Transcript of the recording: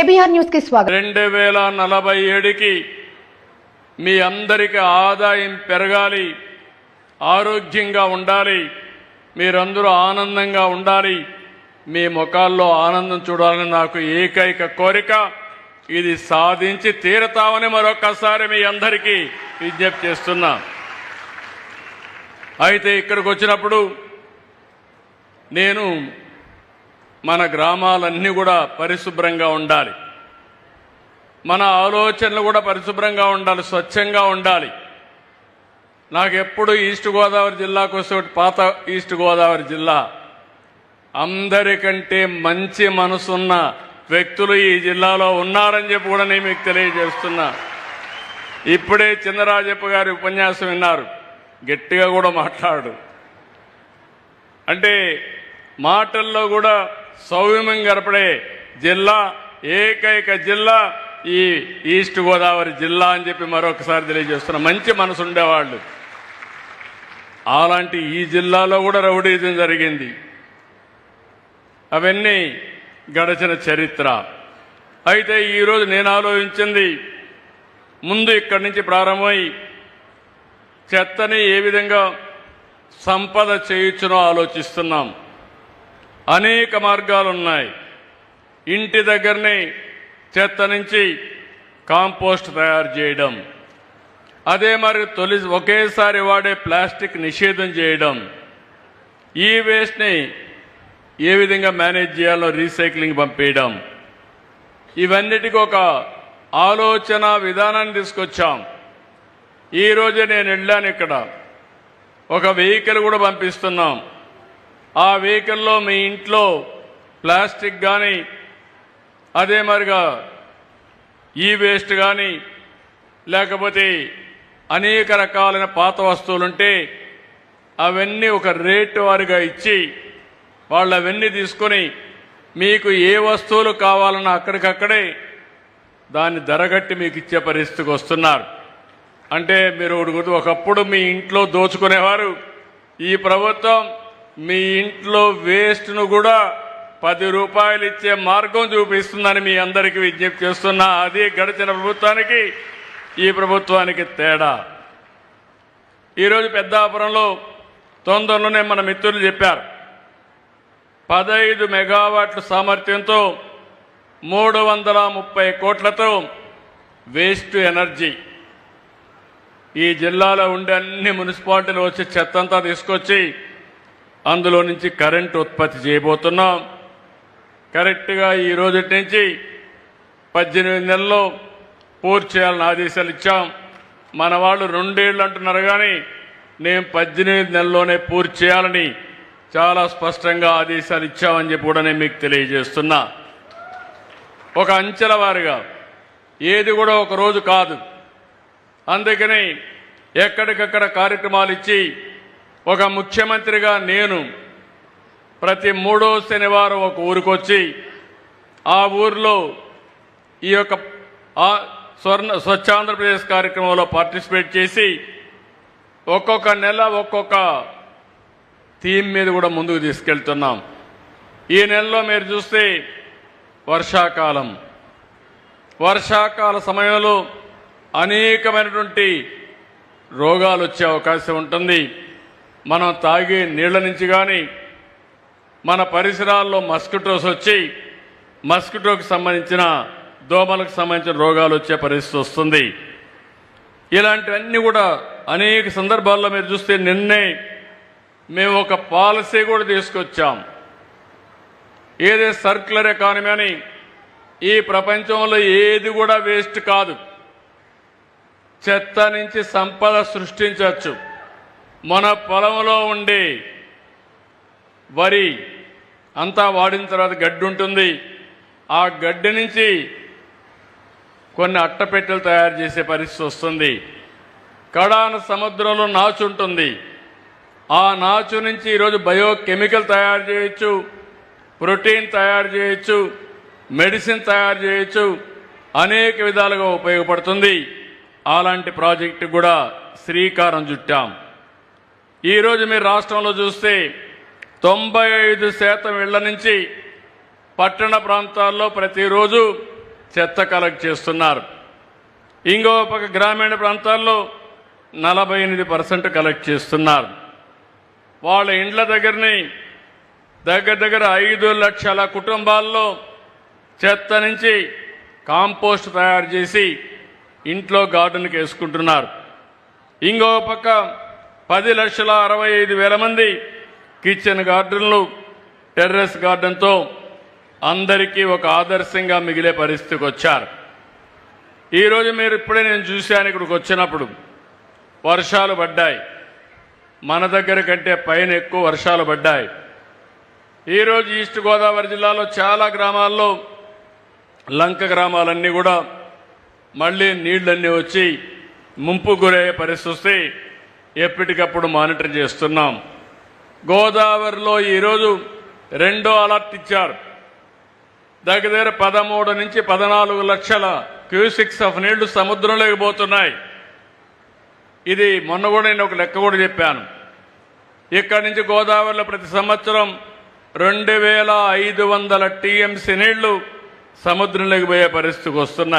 KBR న్యూస్కి స్వాగతం. రెండు వేల నలభై ఏడుకి మీ అందరికి ఆదాయం పెరగాలి ఆరోగ్యంగా ఉండాలి మీరందరూ ఆనందంగా ఉండాలి మీ ముఖాల్లో ఆనందం చూడాలని నాకు ఏకైక కోరిక ఇది సాధించి తీరతామని మరొకసారి మీ అందరికీ విజ్ఞప్తి చేస్తున్నా. అయితే ఇక్కడికి వచ్చినప్పుడు నేను మన గ్రామాలన్నీ కూడా పరిశుభ్రంగా ఉండాలి. మన ఆలోచనలు కూడా పరిశుభ్రంగా ఉండాలి స్వచ్ఛంగా ఉండాలి. నాకు ఎప్పుడు ఈస్ట్ గోదావరి జిల్లాకు వస్తే ఒకటి పాత ఈస్ట్ గోదావరి జిల్లా. అందరికంటే మంచి మనసున్న వ్యక్తులు ఈ జిల్లాలో ఉన్నారని చెప్పి కూడా నేను మీకు తెలియజేస్తున్నా. ఇప్పుడే చిన్నరాజప్ప గారి ఉపన్యాసం విన్నారు. గట్టిగా కూడా మాట్లాడు అంటే మాటల్లో కూడా సౌమ్యం గడపడే జిల్లా ఏకైక జిల్లా ఈ ఈస్ట్ గోదావరి జిల్లా అని చెప్పి మరొకసారి తెలియజేస్తున్నా. మంచి మనసు ఉండేవాళ్ళు. అలాంటి ఈ జిల్లాలో కూడా రౌడీజం జరిగింది. అవన్నీ గడచిన చరిత్ర. అయితే ఈరోజు నేను ఆలోచించింది ముందు ఇక్కడి నుంచి ప్రారంభమై చెత్తని ఏ విధంగా సంపద చేయొచ్చునో ఆలోచిస్తున్నాం. అనేక మార్గాలు ఉన్నాయి ఇంటి దగ్గరనే చెత్త నుంచి కాంపోస్ట్ తయారు చేయడం. అదే మరి తొలి ఒకేసారి వాడే ప్లాస్టిక్ నిషేధం చేయడం. ఈ వేస్ట్ని ఏ విధంగా మేనేజ్ చేయాలో రీసైక్లింగ్ పంపేయడం. ఇవన్నిటికీ ఒక ఆలోచన విధానాన్ని తీసుకొచ్చాం. ఈరోజు నేను వెళ్ళాను ఇక్కడ. ఒక వెహికల్ కూడా పంపిస్తున్నాం. ఆ వెహికల్లో మీ ఇంట్లో ప్లాస్టిక్ కానీ అదే మరిగా ఈ వేస్ట్ కానీ లేకపోతే అనేక రకాలైన పాత వస్తువులుంటే అవన్నీ ఒక రేటు వారిగా ఇచ్చి వాళ్ళు అవన్నీ తీసుకొని మీకు ఏ వస్తువులు కావాలన్నా అక్కడికక్కడే దాన్ని ధరగట్టి మీకు ఇచ్చే పరిస్థితికి వస్తున్నారు. అంటే మీరు ఒకప్పుడు మీ ఇంట్లో దోచుకునేవారు. ఈ ప్రభుత్వం మీ ఇంట్లో వేస్ట్ను కూడా పది రూపాయలు ఇచ్చే మార్గం చూపిస్తుందని మీ అందరికీ విజ్ఞప్తి చేస్తున్నా. అది గడిచిన ప్రభుత్వానికి ఈ ప్రభుత్వానికి తేడా. ఈరోజు పెద్దాపురంలో తొందరలోనే మన మిత్రులు చెప్పారు. పదహైదు మెగావాట్ల సామర్థ్యంతో మూడు వందల ముప్పై కోట్లతో వేస్ట్ ఎనర్జీ. ఈ జిల్లాలో ఉండే అన్ని మున్సిపాలిటీలు వచ్చి చెత్తంతా తీసుకొచ్చి అందులో నుంచి కరెంటు ఉత్పత్తి చేయబోతున్నాం. కరెక్ట్గా ఈ రోజు నుంచి పద్దెనిమిది నెలల్లో పూర్తి చేయాలని ఆదేశాలు ఇచ్చాం. మన వాళ్ళు రెండేళ్ళు అంటున్నారు కానీ నేను పద్దెనిమిది నెలల్లోనే పూర్తి చేయాలని చాలా స్పష్టంగా ఆదేశాలు ఇచ్చామని చెప్పి కూడా నేను మీకు తెలియజేస్తున్నా. ఒక అంచెల వారిగా ఏది కూడా ఒక రోజు కాదు. అందుకని ఎక్కడికక్కడ కార్యక్రమాలు ఇచ్చి ఒక ముఖ్యమంత్రిగా నేను ప్రతి మూడో శనివారం ఒక ఊరికొచ్చి ఆ ఊరిలో ఈ యొక్క ఆ స్వర్ణ స్వచ్ఛాంధ్రప్రదేశ్ కార్యక్రమంలో పార్టిసిపేట్ చేసి ఒక్కొక్క నెల ఒక్కొక్క థీమ్ మీద కూడా ముందుకు తీసుకెళ్తున్నాం. ఈ నెలలో మీరు చూస్తే వర్షాకాలం. వర్షాకాల సమయంలో అనేకమైనటువంటి రోగాలు వచ్చే అవకాశం ఉంటుంది. మనం తాగే నీళ్ళ నుంచి కానీ మన పరిసరాల్లో మస్కిటోస్ వచ్చి మస్కిటోకి సంబంధించిన దోమలకు సంబంధించిన రోగాలు వచ్చే పరిస్థితి వస్తుంది. ఇలాంటివన్నీ కూడా అనేక సందర్భాల్లో మీరు చూస్తే నిన్నే మేము ఒక పాలసీ కూడా తీసుకొచ్చాం. ఏదే సర్క్యులర్ ఎకానమీ అని ఈ ప్రపంచంలో ఏది కూడా వేస్ట్ కాదు. చెత్త నుంచి సంపద సృష్టించవచ్చు. మన పొలంలో ఉండే వరి అంతా వాడిన తర్వాత గడ్డి ఉంటుంది. ఆ గడ్డి నుంచి కొన్ని అట్టపెట్టెలు తయారు చేసే పరిస్థితి వస్తుంది. కడాన సముద్రంలో నాచు ఉంటుంది. ఆ నాచు నుంచి ఈరోజు బయోకెమికల్ తయారు చేయొచ్చు ప్రోటీన్ తయారు చేయొచ్చు మెడిసిన్ తయారు చేయొచ్చు అనేక విధాలుగా ఉపయోగపడుతుంది. అలాంటి ప్రాజెక్టు కూడా శ్రీకారం చుట్టాం. ఈరోజు మీరు రాష్ట్రంలో చూస్తే తొంభై ఐదు శాతం ఇళ్ళ నుంచి పట్టణ ప్రాంతాల్లో ప్రతిరోజు చెత్త కలెక్ట్ చేస్తున్నారు. ఇంకో పక్క గ్రామీణ ప్రాంతాల్లో నలభై ఎనిమిది పర్సెంట్ కలెక్ట్ చేస్తున్నారు. వాళ్ళ ఇండ్ల దగ్గరని దగ్గర దగ్గర ఐదు లక్షల కుటుంబాల్లో చెత్త నుంచి కాంపోస్ట్ తయారు చేసి ఇంట్లో గార్డెన్కి వేసుకుంటున్నారు. ఇంకో పక్క పది లక్షల అరవై ఐదు వేల మంది కిచెన్ గార్డెన్లు టెర్రస్ గార్డెన్తో అందరికీ ఒక ఆదర్శంగా మిగిలే పరిస్థితికి వచ్చారు. ఈరోజు మీరు ఇప్పుడే నేను చూశాను ఇక్కడికి వచ్చినప్పుడు. వర్షాలు పడ్డాయి. మన దగ్గర కంటే పైన ఎక్కువ వర్షాలు పడ్డాయి. ఈరోజు ఈస్ట్ గోదావరి జిల్లాలో చాలా గ్రామాల్లో లంక గ్రామాలన్నీ కూడా మళ్ళీ నీళ్ళన్నీ వచ్చి ముంపు గురయ్యే పరిస్థితి వస్తే ఎప్పటికప్పుడు మానిటర్ చేస్తున్నాం. గోదావరిలో ఈరోజు రెండో అలర్ట్ ఇచ్చారు. దగ్గర దగ్గర పదమూడు నుంచి పద్నాలుగు లక్షల క్యూసిక్స్ ఆఫ్ నీళ్ళు సముద్రంలోకి పోతున్నాయి. ఇది మొన్న కూడా నేను ఒక లెక్క కూడా చెప్పాను. ఇక్కడి నుంచి గోదావరిలో ప్రతి సంవత్సరం రెండు వేల ఐదు వందల టీఎంసీ నీళ్ళు సముద్రంలోకి పోయే పరిస్థితికి వస్తున్నాయి.